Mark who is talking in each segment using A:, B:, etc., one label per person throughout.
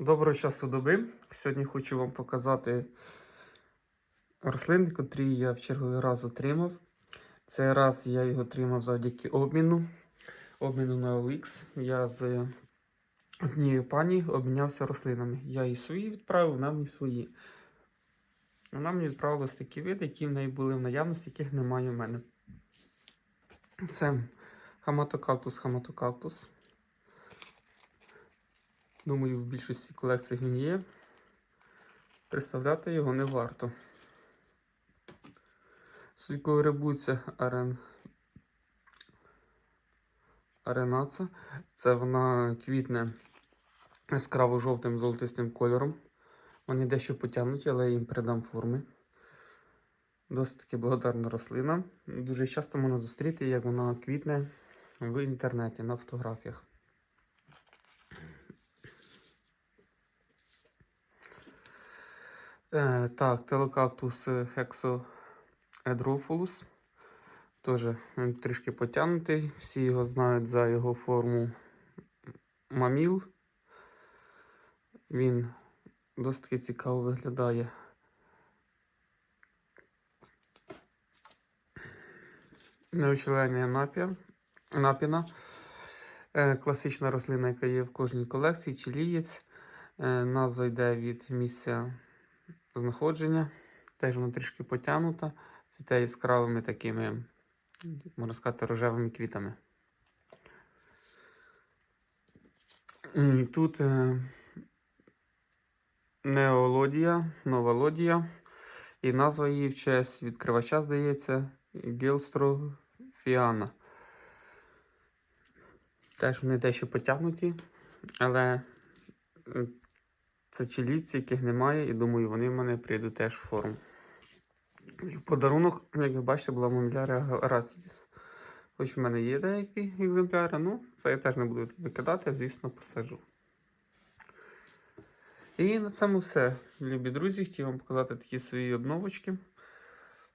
A: Доброго часу доби. Сьогодні хочу вам показати рослини, котрі я в черговий раз отримав. Цей раз я його отримав завдяки обміну. Обміну на OLX. Я з однією пані обмінявся рослинами. Я їй свої відправив, вона мені свої. Вона мені відправила ось такі види, які в неї були в наявності, яких немає в мене. Це хаматокактус, хаматокактус. Думаю, в більшості колекцій він є. Представляти його не варто. Слідкою рибується арен... аренаца. Це вона квітне яскраво жовтим золотистим кольором. Вони дещо потягнуті, але я їм передам форми. Досить таки благодарна рослина. Дуже часто можна зустріти, як вона квітне в інтернеті на фотографіях. Е, так, телокактус Hexoedrophilus. Теж трішки потягнутий. Всі його знають за його форму маміл. Він досить цікаво виглядає. Неочелення напія, напіна. Е, класична рослина, яка є в кожній колекції, чилієць. Е, назва йде від місця знаходження. Теж вона трішки потягнута. Цвіте яскравими такими, можна сказати, рожевими квітами. І тут е, неолодія, новолодія. І назва її в честь відкривача, здається, Гілстрофіана. Теж вони дещо потягнуті, але це чилійці, яких немає, і думаю, вони в мене прийдуть теж в форму. Подарунок, як ви бачите, була муміляра Расідіс. Хоч в мене є деякі екземпляри, ну, це я теж не буду викидати, звісно, посажу. І на цьому все, любі друзі. Хотів вам показати такі свої обновочки.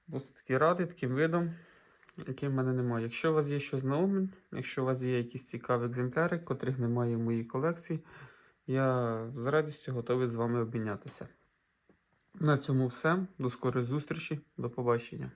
A: Досить таки радий таким видом, який в мене немає. Якщо у вас є щось на обмін, якщо у вас є якісь цікаві екземпляри, котрих немає в моїй колекції, я з радістю готовий з вами обмінятися. На цьому все. До скорої зустрічі. До побачення.